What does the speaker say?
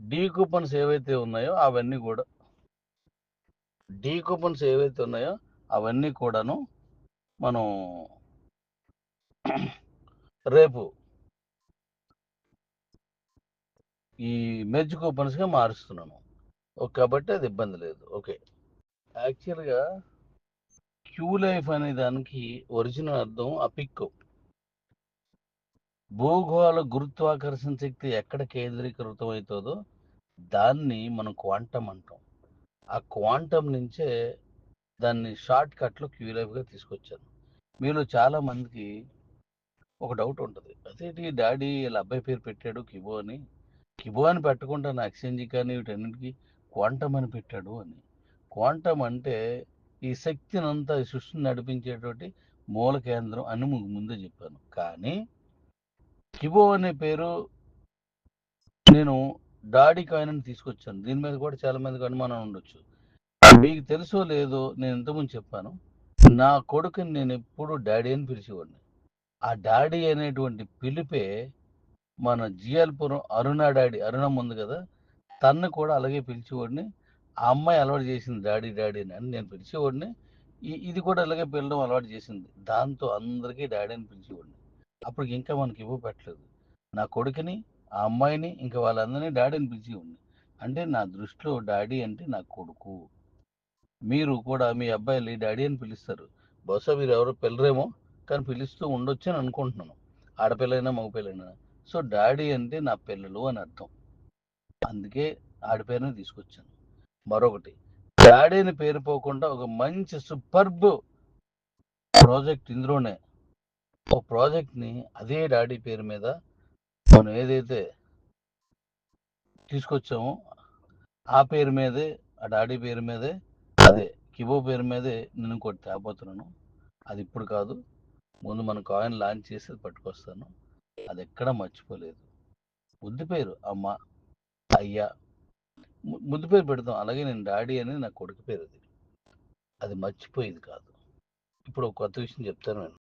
D coupons ఏవైతే ఉన్నాయో అవన్నీ కూడా డీ కూపన్స్ ఏవైతే ఉన్నాయో అవన్నీ కూడాను మనం రేపు ఈ మెజ్ కూపన్స్గా మారుస్తున్నాను. కాబట్టి అది ఇబ్బంది లేదు. ఓకే. యాక్చువల్గా క్యూ లైఫ్ అనే దానికి ఒరిజినల్ అర్థం అపిక్కు. భూగోళ గురుత్వాకర్షణ శక్తి ఎక్కడ కేంద్రీకృతం అవుతుందో దాన్ని మనం క్వాంటమ్ అంటాం. ఆ క్వాంటమ్ నుంచే దాన్ని షార్ట్ కట్లో క్యూలైఫ్గా తీసుకొచ్చాను మీలో చాలా మందికి ఒక డౌట్ ఉంటుంది. అదేంటి డాడీ వీళ్ళ అబ్బాయి పేరు పెట్టాడు కిబో అని? కిబో అని పెట్టకుండా నా ఎక్స్చేంజ్ కానీ వీటన్నిటికి క్వాంటమ్ అని పెట్టాడు అని. క్వాంటమ్ అంటే ఈ శక్తిని అంతా ఈ సృష్టిని నడిపించేటువంటి మూల కేంద్రం అని ముందే చెప్పాను. కానీ కిబో అనే పేరు నేను డాడీ కాయిన్ అని తీసుకొచ్చాను. దీని మీద కూడా చాలా మందికి అనుమానం ఉండొచ్చు. మీకు తెలుసో లేదో నేను ఇంతకుముందు చెప్పాను. నా కొడుకుని నేను ఎప్పుడు డాడీ అని పిలిచేవాడిని. ఆ డాడీ అనేటువంటి పిలిపే మన జియాల్పురం అరుణ డాడీ అరుణం ఉంది కదా తన్ను కూడా అలాగే పిలిచేవాడిని. ఆ అమ్మాయి అలవాటు చేసింది డాడీ డాడీ అని నేను పిలిచేవాడిని. ఇది కూడా అలాగే పిలడం అలవాటు చేసింది. దాంతో అందరికీ డాడీ అని పిలిచేవాడిని. అప్పుడు ఇంకా మనకి ఇవ్వబెట్టలేదు నా కొడుకుని ఆ అమ్మాయిని ఇంకా వాళ్ళందరినీ డాడీ అని ఉంది. అంటే నా దృష్టిలో డాడీ అంటే నా కొడుకు. మీరు కూడా మీ అబ్బాయిని డాడీ అని పిలుస్తారు. బహుశా మీరు ఎవరు పిల్లరేమో కానీ పిలుస్తూ ఉండొచ్చు అని అనుకుంటున్నాను. ఆడపిల్లైనా మగపిల్లైనా. సో డాడీ అంటే నా పిల్లలు అని అర్థం. అందుకే ఆడపేరుని తీసుకొచ్చాను. మరొకటి డాడీ అని పేరు పోకుండా ఒక మంచి సూపర్బ్ ప్రాజెక్ట్ ఇందులోనే ఒక ప్రాజెక్ట్ని అదే డాడీ పేరు మీద మనం ఏదైతే తీసుకొచ్చామో ఆ పేరు మీదే ఆ డాడీ పేరు మీదే అదే కిబో పేరు మీదే నేను ఇంకోటి తేపోతున్నాను అది ఇప్పుడు కాదు. ముందు మన కాయిన్ లాంచ్ చేసి పట్టుకొస్తాను. అది ఎక్కడ మర్చిపోలేదు. ముద్దు పేరు అమ్మ అయ్యా. ముద్దు పేరు పెడతాం. అలాగే నేను డాడీ అని నా కొడుకు పేరు అది. అది మర్చిపోయేది కాదు. ఇప్పుడు ఒక కొత్త విషయం చెప్తాను నేను.